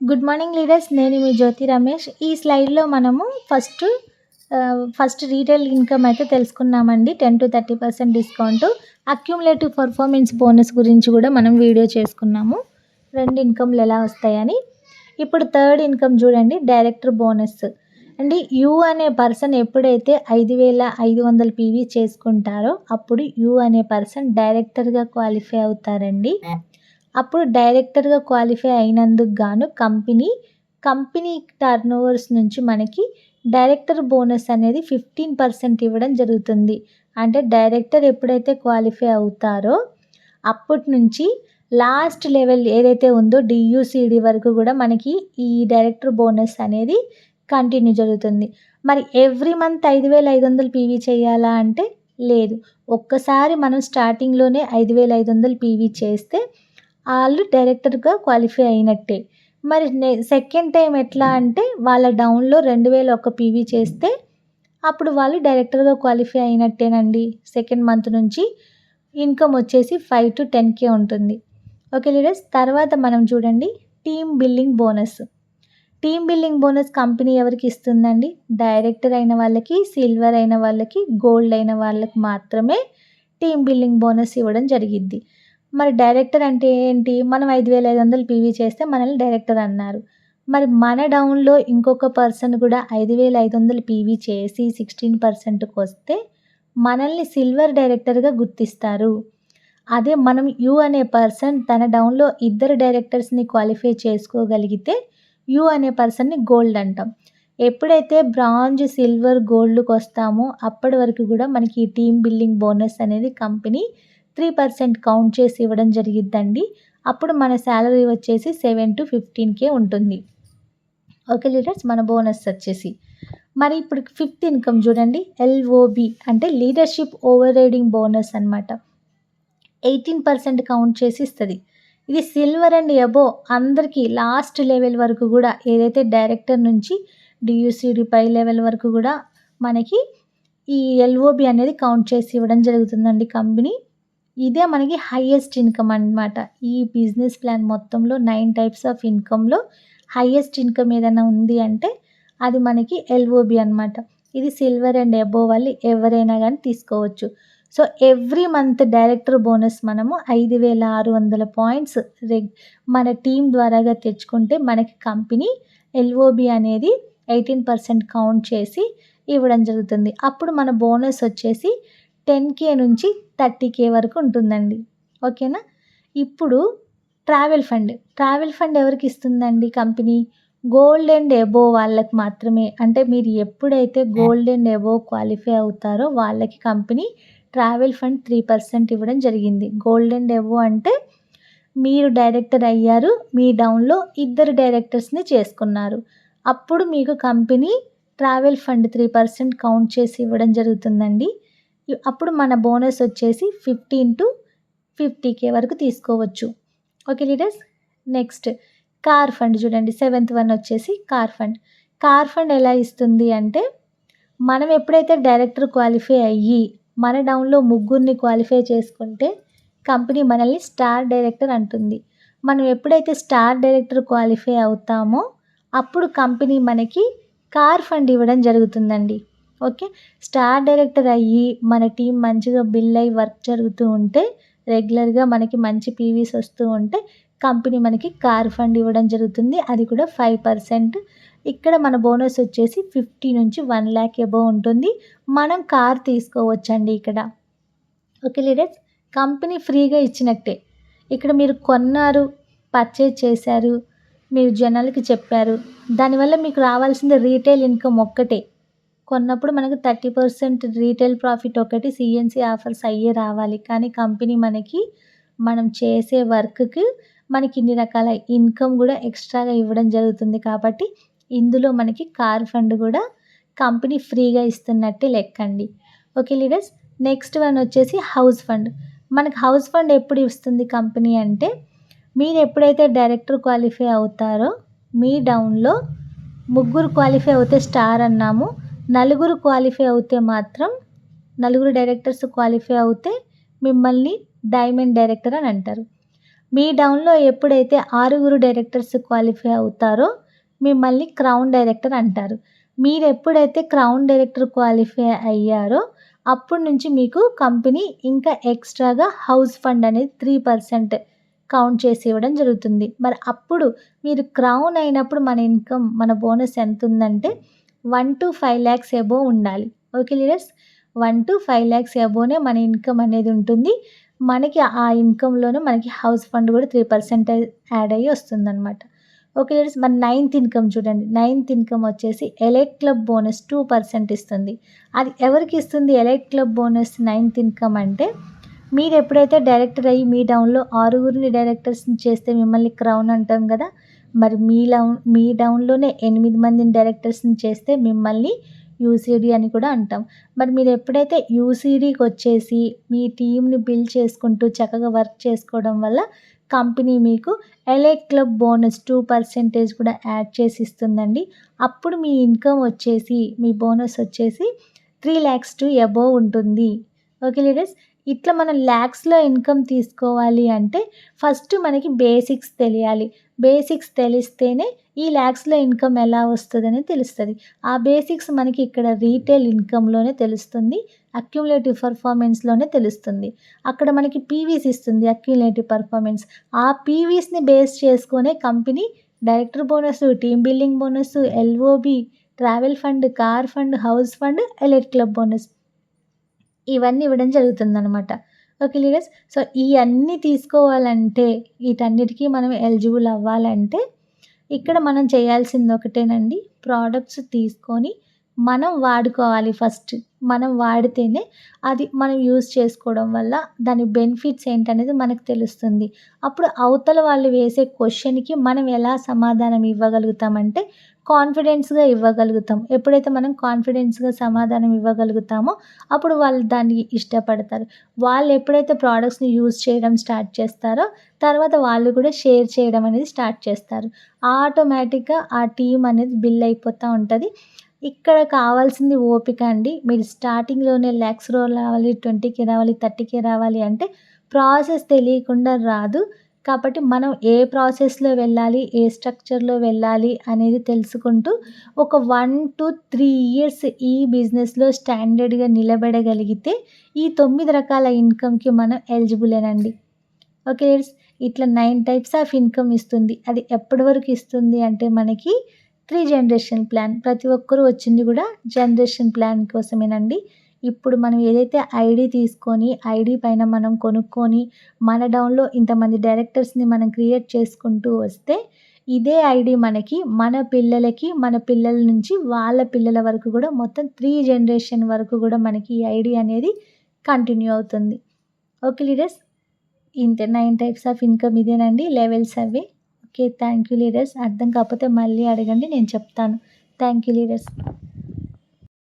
Good morning leaders నేను మీ జ్యోతి రమేష్. ఈ స్లైడ్లో మనము ఫస్ట్ ఫస్ట్ రీటైల్ ఇన్కమ్ అయితే తెలుసుకున్నామండి. Ten to thirty percent discount accumulative performance bonus గురించి కూడా మనం వీడియో చేసుకున్నాము. రెండు ఇన్కమ్లు ఎలా వస్తాయని. ఇప్పుడు థర్డ్ ఇన్కమ్ చూడండి డైరెక్టర్ బోనస్ అండి యూ అనే పర్సన్ ఎప్పుడైతే ఐదు వేల ఐదు వందల పీవీ చేసుకుంటారో అప్పుడు యూ అనే పర్సన్ డైరెక్టర్గా క్వాలిఫై అవుతారండి. అప్పుడు డైరెక్టర్గా క్వాలిఫై అయినందుకు గాను కంపెనీ కంపెనీ టర్న్ ఓవర్స్ నుంచి మనకి డైరెక్టర్ బోనస్ అనేది ఫిఫ్టీన్ పర్సెంట్ ఇవ్వడం జరుగుతుంది. అంటే డైరెక్టర్ ఎప్పుడైతే క్వాలిఫై అవుతారో అప్పటి నుంచి లాస్ట్ లెవెల్ ఏదైతే ఉందో డియూసిడి వరకు కూడా మనకి ఈ డైరెక్టర్ బోనస్ అనేది కంటిన్యూ జరుగుతుంది. మరి ఎవ్రీ మంత్ ఐదు వేల ఐదు వందలు పీవీ చేయాలా అంటే లేదు. ఒక్కసారి మనం స్టార్టింగ్లోనే ఐదు వేల ఐదు వందలు పీవీ చేస్తే వాళ్ళు డైరెక్టర్గా క్వాలిఫై అయినట్టే. మరి సెకండ్ టైం ఎట్లా అంటే వాళ్ళ డౌన్లో రెండు వేల ఒక పీవీ చేస్తే అప్పుడు వాళ్ళు డైరెక్టర్గా క్వాలిఫై అయినట్టేనండి. సెకండ్ మంత్ నుంచి ఇన్కమ్ వచ్చేసి ఫైవ్ టు టెన్ కే ఉంటుంది. ఓకే లీడర్స్ తర్వాత మనం చూడండి team building bonus. Team building bonus company ఎవరికి ఇస్తుందండి? డైరెక్టర్ అయిన వాళ్ళకి సిల్వర్ అయిన వాళ్ళకి గోల్డ్ అయిన వాళ్ళకి మాత్రమే టీమ్ బిల్డింగ్ బోనస్ ఇవ్వడం జరిగిద్ది. మరి డైరెక్టర్ అంటే ఏంటి? మనం ఐదు వేల ఐదు వందలు పీవీ చేస్తే మనల్ని డైరెక్టర్ అన్నారు. మరి మన డౌన్లో ఇంకొక పర్సన్ కూడా ఐదు వేల ఐదు వందలు పీవీ చేసి సిక్స్టీన్ పర్సెంట్కి వస్తే మనల్ని సిల్వర్ డైరెక్టర్గా గుర్తిస్తారు. అదే మనం యూ అనే పర్సన్ తన డౌన్లో ఇద్దరు డైరెక్టర్స్ని క్వాలిఫై చేసుకోగలిగితే యూ అనే పర్సన్ని గోల్డ్ అంటాం. ఎప్పుడైతే బ్రాంజ్ సిల్వర్ గోల్డ్కి వస్తామో అప్పటి వరకు కూడా మనకి ఈ టీమ్ బిల్డింగ్ బోనస్ అనేది కంపెనీ త్రీ పర్సెంట్ కౌంట్ చేసి ఇవ్వడం జరిగిద్దండి. అప్పుడు మన శాలరీ వచ్చేసి సెవెన్ టు ఫిఫ్టీన్కే ఉంటుంది. ఓకే లీడర్స్ మన బోనస్ వచ్చేసి. మరి ఇప్పుడు ఫిఫ్త్ ఇన్కమ్ చూడండి. ఎల్ఓబి అంటే లీడర్షిప్ ఓవర్ రైడింగ్ బోనస్ అనమాట ఎయిటీన్ పర్సెంట్ కౌంట్ చేసి ఇస్తుంది. ఇది సిల్వర్ అండ్ అబో అందరికీ లాస్ట్ లెవెల్ వరకు కూడా ఏదైతే డైరెక్టర్ నుంచి డియూసిడి పై లెవెల్ వరకు కూడా మనకి ఈ ఎల్ఓబి అనేది కౌంట్ చేసి ఇవ్వడం జరుగుతుందండి కంపెనీ. ఇదే మనకి హయ్యెస్ట్ ఇన్కమ్ అనమాట ఈ బిజినెస్ ప్లాన్ మొత్తంలో నైన్ టైప్స్ ఆఫ్ ఇన్కంలో హయ్యెస్ట్ ఇన్కమ్ ఏదైనా ఉంది అంటే అది మనకి ఎల్ఓబి అనమాట ఇది సిల్వర్ అండ్ ఎబో వాళ్ళు ఎవరైనా కానీ తీసుకోవచ్చు. So every month director bonus మనము ఐదు వేల ఆరు వందల పాయింట్స్ రెగ్ మన టీం ద్వారాగా తెచ్చుకుంటే మనకి కంపెనీ ఎల్ఓబి అనేది ఎయిటీన్ పర్సెంట్ కౌంట్ చేసి ఇవ్వడం జరుగుతుంది. అప్పుడు మన బోనస్ వచ్చేసి టెన్ కే నుంచి థర్టీ కే వరకు ఉంటుందండి. ఓకేనా? ఇప్పుడు ట్రావెల్ ఫండ్. ట్రావెల్ ఫండ్ ఎవరికి ఇస్తుందండి కంపెనీ? గోల్డ్ అండ్ ఎబో వాళ్ళకి మాత్రమే. అంటే మీరు ఎప్పుడైతే గోల్డ్ అండ్ ఎబో క్వాలిఫై అవుతారో వాళ్ళకి company travel fund three percent ఇవ్వడం జరిగింది. గోల్డ్ అండ్ ఎబో అంటే మీరు డైరెక్టర్ అయ్యారు మీ డౌన్లో ఇద్దరు డైరెక్టర్స్ని చేసుకున్నారు. అప్పుడు మీకు company travel fund three percent count చేసి ఇవ్వడం జరుగుతుందండి. అప్పుడు మన బోనస్ వచ్చేసి ఫిఫ్టీన్ టు ఫిఫ్టీ కే వరకు తీసుకోవచ్చు. Okay leaders next car fund చూడండి సెవెంత్ వన్ వచ్చేసి కార్ ఫండ్. కార్ ఫండ్ ఎలా ఇస్తుంది అంటే మనం ఎప్పుడైతే డైరెక్టర్ క్వాలిఫై అయ్యి మన డౌన్లో ముగ్గురిని క్వాలిఫై చేసుకుంటే కంపెనీ మనల్ని స్టార్ డైరెక్టర్ అంటుంది. మనం ఎప్పుడైతే స్టార్ డైరెక్టర్ క్వాలిఫై అవుతామో అప్పుడు కంపెనీ మనకి కార్ ఫండ్ ఇవ్వడం జరుగుతుందండి. ఓకే? స్టార్ డైరెక్టర్ అయ్యి మన టీం మంచిగా బిల్ అయ్యి వర్క్ జరుగుతూ ఉంటే రెగ్యులర్గా మనకి మంచి పీవీస్ వస్తూ ఉంటే కంపెనీ మనకి కార్ ఫండ్ ఇవ్వడం జరుగుతుంది. అది కూడా ఫైవ్ పర్సెంట్. ఇక్కడ మన బోనస్ వచ్చేసి ఫిఫ్టీ నుంచి వన్ ల్యాక్ ఎబో ఉంటుంది. మనం కార్ తీసుకోవచ్చండి ఇక్కడ. Okay leaders? కంపెనీ ఫ్రీగా ఇచ్చినట్టే. ఇక్కడ మీరు కొన్నారు పర్చేజ్ చేశారు మీరు జనాలకి చెప్పారు. దానివల్ల మీకు రావాల్సింది రీటైల్ ఇన్కమ్ ఒక్కటే. కొన్నప్పుడు మనకు థర్టీ పర్సెంట్ రీటైల్ ప్రాఫిట్ ఒకటి సిఎన్సి ఆఫర్స్ అయ్యే రావాలి. కానీ కంపెనీ మనకి మనం చేసే వర్క్కి మనకి ఇన్ని రకాల ఇన్కమ్ కూడా ఎక్స్ట్రాగా ఇవ్వడం జరుగుతుంది కాబట్టి ఇందులో మనకి కార్ ఫండ్ కూడా కంపెనీ ఫ్రీగా ఇస్తున్నట్టే లెక్కండి. ఓకే లీడర్స్ నెక్స్ట్ వన్ వచ్చేసి హౌస్ ఫండ్. మనకి హౌస్ ఫండ్ ఎప్పుడు ఇస్తుంది కంపెనీ అంటే మీరు ఎప్పుడైతే డైరెక్టర్ క్వాలిఫై అవుతారో మీ డౌన్లో ముగ్గురు క్వాలిఫై అవుతే స్టార్ అన్నాము. నలుగురు క్వాలిఫై అవుతే మాత్రం నలుగురు డైరెక్టర్స్ క్వాలిఫై అవుతే మిమ్మల్ని డైమండ్ డైరెక్టర్ అని అంటారు. మీ డౌన్లో ఎప్పుడైతే ఆరుగురు డైరెక్టర్స్ క్వాలిఫై అవుతారో మిమ్మల్ని క్రౌన్ డైరెక్టర్ అంటారు. మీరు ఎప్పుడైతే క్రౌన్ డైరెక్టర్ క్వాలిఫై అయ్యారో అప్పటి నుంచి మీకు కంపెనీ ఇంకా ఎక్స్ట్రాగా హౌస్ ఫండ్ అనేది త్రీ పర్సెంట్ కౌంట్ చేసి ఇవ్వడం జరుగుతుంది. మరి అప్పుడు మీరు క్రౌన్ అయినప్పుడు మన ఇన్కమ్ మన బోనస్ ఎంత ఉందంటే one two five lakhs above ఉండాలి. Okay leaders one two five lakhs ఎబోనే మన ఇన్కమ్ అనేది ఉంటుంది. మనకి ఆ ఇన్కంలోనే మనకి హౌస్ ఫండ్ కూడా త్రీ పర్సెంట్ యాడ్ అయ్యి వస్తుందన్నమాట. ఓకే లీడర్స్ మన నైన్త్ ఇన్కమ్ చూడండి. నైన్త్ ఇన్కమ్ వచ్చేసి elite club bonus two percent ఇస్తుంది. అది ఎవరికి ఇస్తుంది? Elite club bonus ninth income అంటే మీరు ఎప్పుడైతే డైరెక్టర్ అయ్యి మీ డౌన్లో ఆరుగురిని డైరెక్టర్స్ని చేస్తే మిమ్మల్ని క్రౌన్ అంటాం కదా మరి మీ డౌన్ మీ డౌన్లోనే ఎనిమిది మందిని డైరెక్టర్స్ని చేస్తే మిమ్మల్ని యూసీడీ అని కూడా అంటాం. మరి మీరు ఎప్పుడైతే యూసీడీకి వచ్చేసి మీ టీంని బిల్డ్ చేసుకుంటూ చక్కగా వర్క్ చేసుకోవడం వల్ల కంపెనీ మీకు elite club bonus two percentage కూడా యాడ్ చేసి ఇస్తుందండి. అప్పుడు మీ ఇన్కమ్ వచ్చేసి మీ బోనస్ వచ్చేసి త్రీ ల్యాక్స్ టు అబోవ్ ఉంటుంది. ఓకే లీడర్స్ ఇట్లా మనం ల్యాక్స్లో ఇన్కమ్ తీసుకోవాలి అంటే ఫస్ట్ మనకి బేసిక్స్ తెలియాలి. బేసిక్స్ తెలిస్తేనే ఈ ల్యాక్స్లో ఇన్కమ్ ఎలా వస్తుందని తెలుస్తుంది. ఆ బేసిక్స్ మనకి ఇక్కడ రీటైల్ ఇన్కంలోనే తెలుస్తుంది అక్యుములేటివ్ పర్ఫార్మెన్స్లోనే తెలుస్తుంది. అక్కడ మనకి పీవీస్ ఇస్తుంది అక్యుములేటివ్ పర్ఫార్మెన్స్. ఆ పీవీస్ని బేస్ చేసుకునే company director bonus team building bonus LOB travel fund car fund house fund elite club bonus. ఇవన్నీ ఇవ్వడం జరుగుతుందనమాట ఓకే లీడర్స్ సో ఇవన్నీ తీసుకోవాలంటే వీటన్నిటికీ మనం ఎలిజిబుల్ అవ్వాలంటే ఇక్కడ మనం చేయాల్సింది ఒకటేనండి. ప్రోడక్ట్స్ తీసుకొని మనం వాడుకోవాలి ఫస్ట్ మనం వాడితేనే అది మనం యూజ్ చేసుకోవడం వల్ల దాని బెనిఫిట్స్ ఏంటనేది మనకు తెలుస్తుంది. అప్పుడు అవతల వాళ్ళు వేసే క్వశ్చన్కి మనం ఎలా సమాధానం ఇవ్వగలుగుతామంటే కాన్ఫిడెన్స్గా ఇవ్వగలుగుతాం ఎప్పుడైతే మనం కాన్ఫిడెన్స్గా సమాధానం ఇవ్వగలుగుతామో అప్పుడు వాళ్ళు దాన్ని ఇష్టపడతారు. వాళ్ళు ఎప్పుడైతే ప్రోడక్ట్స్ని యూజ్ చేయడం స్టార్ట్ చేస్తారో తర్వాత వాళ్ళు కూడా షేర్ చేయడం అనేది స్టార్ట్ చేస్తారు. ఆటోమేటిక్గా ఆ టీం అనేది బిల్ అయిపోతూ ఉంటుంది. ఇక్కడ కావాల్సింది ఓపిక అండి. మీరు స్టార్టింగ్లోనే ల్యాక్స్ రో రావాలి ట్వంటీకి రావాలి థర్టీకి రావాలి అంటే ప్రాసెస్ తెలియకుండా రాదు. కాబట్టి మనం ఏ ప్రాసెస్లో వెళ్ళాలి ఏ స్ట్రక్చర్లో వెళ్ళాలి అనేది తెలుసుకుంటూ ఒక వన్ టు త్రీ ఇయర్స్ ఈ బిజినెస్లో స్టాండర్డ్గా నిలబడగలిగితే ఈ తొమ్మిది రకాల ఇన్కమ్కి మనం ఎలిజిబులేనండి. ఓకే ఇట్లా నైన్ టైప్స్ ఆఫ్ ఇన్కమ్ ఇస్తుంది. అది ఎప్పటి వరకు ఇస్తుంది అంటే మనకి త్రీ జనరేషన్ ప్లాన్. ప్రతి ఒక్కరూ వచ్చింది కూడా జనరేషన్ ప్లాన్ కోసమేనండి. ఇప్పుడు మనం ఏదైతే ఐడి తీసుకొని ఐడి పైన మనం కొనుక్కొని మన డౌన్లో ఇంతమంది డైరెక్టర్స్ని మనం క్రియేట్ చేసుకుంటూ వస్తే ఇదే ఐడి మనకి మన పిల్లలకి మన పిల్లల నుంచి వాళ్ళ పిల్లల వరకు కూడా మొత్తం త్రీ జనరేషన్ వరకు కూడా మనకి ఈ ఐడి అనేది కంటిన్యూ అవుతుంది. ఓకే లీడర్స్ ఇంతే నైన్ టైప్స్ ఆఫ్ ఇన్కమ్ ఇదేనండి లెవెల్స్ అవి. ఓకే థ్యాంక్ యూ లీడర్స్ అర్థం కాకపోతే మళ్ళీ అడగండి నేను చెప్తాను. Thank you leaders